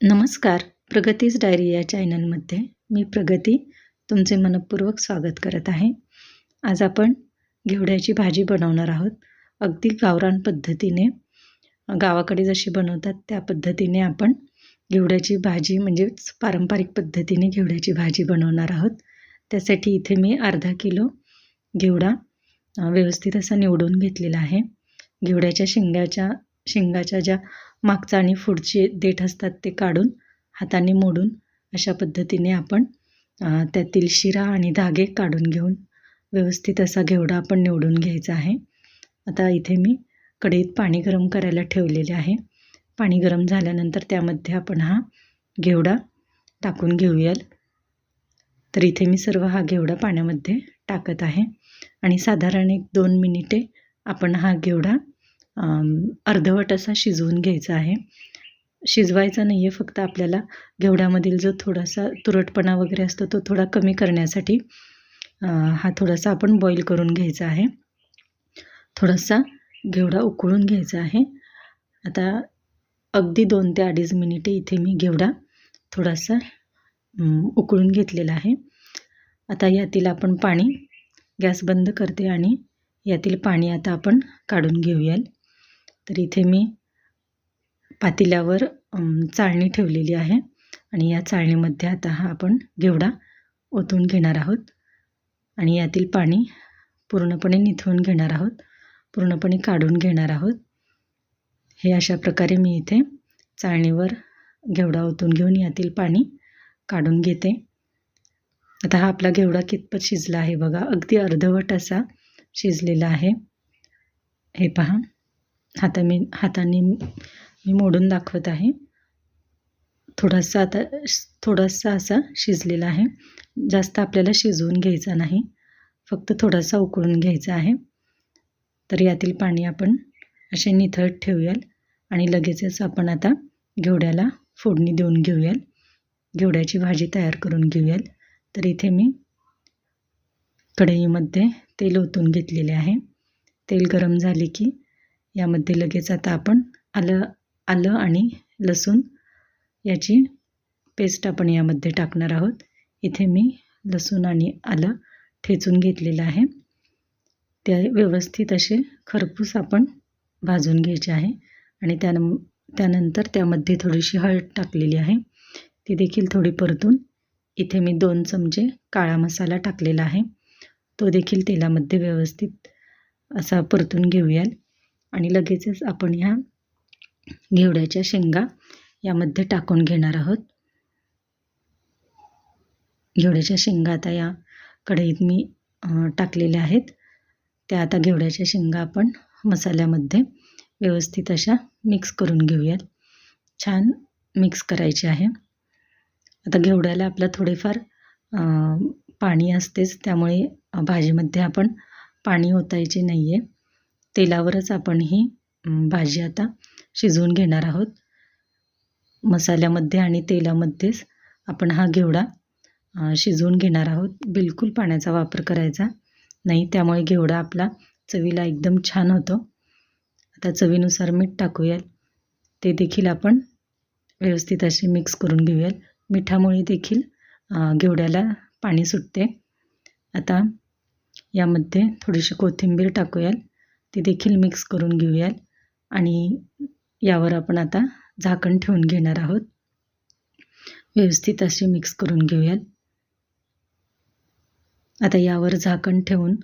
नमस्कार प्रगतीच डायरी या चॅनलमध्ये मी प्रगती तुमचे मनपूर्वक स्वागत करत आहे. आज आपण घेवड्याची भाजी बनवणार आहोत. अगदी गावरान पद्धतीने गावाकडे जशी बनवतात त्या पद्धतीने आपण घेवड्याची भाजी म्हणजेच पारंपरिक पद्धतीने घेवड्याची भाजी बनवणार आहोत. त्यासाठी इथे मी अर्धा किलो घेवडा व्यवस्थित असा निवडून घेतलेला आहे. घेवड्याच्या शेंगाच्या शेंगाच्या ज्या मागचा आणि पुढचे देठ असतात ते काढून हाताने मोडून अशा पद्धतीने आपण त्यातील शिरा आणि धागे काढून घेऊन व्यवस्थित असा घेवडा आपण निवडून घ्यायचा आहे. आता इथे मी कढईत पाणी गरम करायला ठेवलेले आहे. पाणी गरम झाल्यानंतर त्यामध्ये आपण हा घेवडा टाकून घेऊयाल तर इथे मी सर्व हा घेवडा पाण्यामध्ये टाकत आहे. आणि साधारण एक दोन मिनिटे आपण हा घेवडा अर्धवट असा शिजवून घ्यायचा आहे. शिजवायचा नाही आहे फक्त आपल्याला घेवड्यामधील जो थोडासा तुरटपणा वगैरे असतो तो थोडा कमी करण्यासाठी हा थोडासा आपण बॉईल करून घ्यायचा आहे. थोडासा घेवडा उकळून घ्यायचा आहे. आता अगदी दोन ते अडीच मिनिटे इथे मी घेवडा थोडासा उकळून घेतलेला आहे. आता यातील आपण पाणी गॅस बंद करते आणि यातील पाणी आता आपण काढून घेऊयाल. तर इथे मी पातेल्यावर चाळणी ठेवलेली आहे. आणि या चाळणीमध्ये आता हा आपण घेवडा ओतून घेणार आहोत. आणि यातील पाणी पूर्णपणे निथळून घेणार आहोत. पूर्णपणे काढून घेणार आहोत. हे अशा प्रकारे मी इथे चाळणीवर घेवडा ओतून घेऊन यातील पाणी काढून घेते. आता हा आपला घेवडा कितपत शिजला आहे बघा. अगदी अर्धवट असा शिजलेला आहे. हे पहा. हाता मी हाताने मी मोडून दाखवत आहे. थोडासा आता थोडासा असा शिजलेला आहे. जास्त आपल्याला शिजवून घ्यायचा नाही. फक्त थोडासा उकळून घ्यायचा आहे. तर यातील पाणी आपण असे निथळत ठेवूयाल आणि लगेचच आपण आता घेवड्याला फोडणी देऊन घेऊयाल. घेवड्याची भाजी तयार करून घेऊयाल. तर इथे मी कढईमध्ये तेल ओतून घेतलेले आहे. तेल गरम झाले की यामध्ये लगेच आता आपण आलं आलं आणि लसूण याची पेस्ट आपण यामध्ये टाकणार आहोत. इथे मी लसूण आणि आलं ठेचून घेतलेलं आहे. त्या व्यवस्थित असे खरपूस आपण भाजून घ्यायचे आहे आणि त्यान त्यानंतर त्यामध्ये थोडीशी हळद टाकलेली आहे. ती देखील थोडी परतून इथे मी दोन चमचे काळा मसाला टाकलेला आहे. तो देखील तेलामध्ये व्यवस्थित असा परतून घेऊयाल आणि लगेचच आपण ह्या घेवड्याच्या शेंगा यामध्ये टाकून घेणार आहोत. घेवड्याच्या शेंगा आता या कढईत मी टाकलेल्या आहेत. त्या आता घेवड्याच्या शेंगा आपण मसाल्यामध्ये व्यवस्थित अशा मिक्स करून घेऊयात. छान मिक्स करायचे आहे. आता घेवड्याला आपलं थोडेफार पाणी असतेच त्यामुळे भाजीमध्ये आपण पाणी ओतायचे नाही आहे तेलावरच आपण ही भाजी आता शिजवून घेणार आहोत. मसाल्यामध्ये आणि तेलामध्येच आपण हा घेवडा शिजवून घेणार आहोत. बिलकुल पाण्याचा वापर करायचा नाही त्यामुळे घेवडा आपला चवीला एकदम छान होतो. आता चवीनुसार मीठ टाकूयात. ते देखील आपण व्यवस्थित असे मिक्स करून घेऊयात. मिठामुळे देखील घेवड्याला पाणी सुटते. आता यामध्ये थोडीशी कोथिंबीर टाकूयाल ती देखील मिक्स करून घेऊयाल आणि यावर आपण आता झाकण ठेवून घेणार आहोत. व्यवस्थित असे मिक्स करून घेऊयात. आता यावर झाकण ठेवून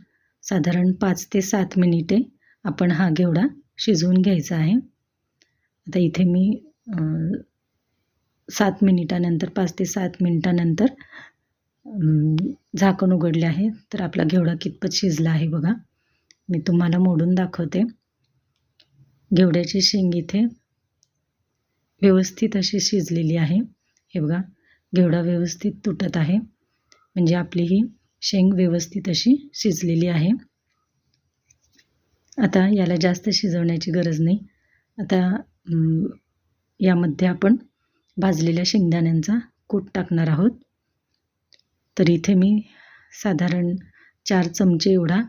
साधारण पाच ते सात मिनिटे आपण हा घेवडा शिजवून घ्यायचा आहे. आता इथे मी सात मिनिटानंतर पाच ते सात मिनिटानंतर झाकण उघडले आहे. तर आपला घेवडा कितपत शिजला आहे बघा. मी तुम्हाला मोडून दाखवते. घेवड्याची शेंग इथे व्यवस्थित अशी शिजलेली आहे. हे बघा घेवडा व्यवस्थित तुटत आहे. म्हणजे आपली ही शेंग व्यवस्थित अशी शिजलेली आहे. आता याला जास्त शिजवण्याची गरज नाही. आता यामध्ये आपण भाजलेल्या शेंगदाण्यांचा कूट टाकणार आहोत. तर इथे मी साधारण चार चमचे एवढा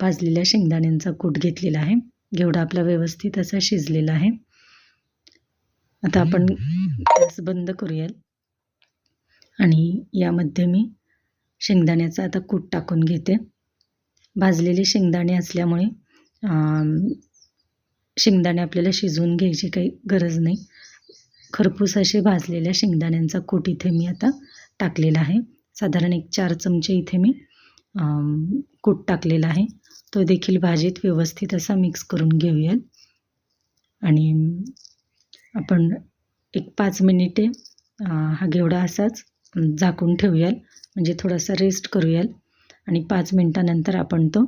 भाजलेल्या शेंगदाण्यांचा कूट घेतलेला आहे. घेवडा आपला व्यवस्थित असा शिजलेला आहे. आता आपण गॅस बंद करूया. आणि यामध्ये मी शेंगदाण्याचा आता कूट टाकून घेते. भाजलेले शेंगदाणे असल्यामुळे शेंगदाणे आपल्याला शिजवून घ्यायची काही गरज नाही. खरपूस असे भाजलेल्या शेंगदाण्यांचा कूट इथे मी आता टाकलेला आहे. साधारण एक चार चमचे इथे मी कूट टाकलेला आहे. तो देखील भाजीत व्यवस्थित असा मिक्स करून घेऊयात. आणि आपण एक पाच मिनिटे हा घेवडा असाच झाकून ठेवूयाल म्हणजे थोडासा रेस्ट करूयाल आणि पाच मिनटानंतर आपण तो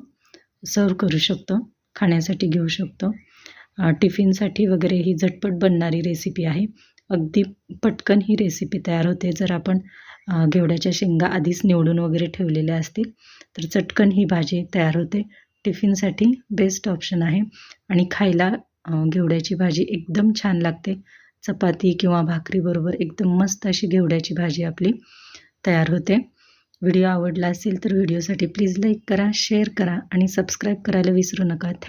सर्व करू शकतो. खाण्यासाठी घेऊ शकतो. टिफिनसाठी वगैरे ही झटपट बनणारी रेसिपी आहे. अगदी पटकन ही रेसिपी तयार होते. जर आपण घेवड्याच्या शेंगा आधीच निवडून वगैरे ठेवलेल्या असतील तर चटकन ही भाजी तयार होते. टिफिनसाठी बेस्ट ऑप्शन आहे. आणि खायला घेवड्याची भाजी एकदम छान लागते. चपाती किंवा भाकरीबरोबर एकदम मस्त अशी घेवड्याची भाजी आपली तयार होते. व्हिडिओ आवडला असेल तर व्हिडिओसाठी प्लीज लाईक करा शेअर करा आणि सबस्क्राईब करायला विसरू नका.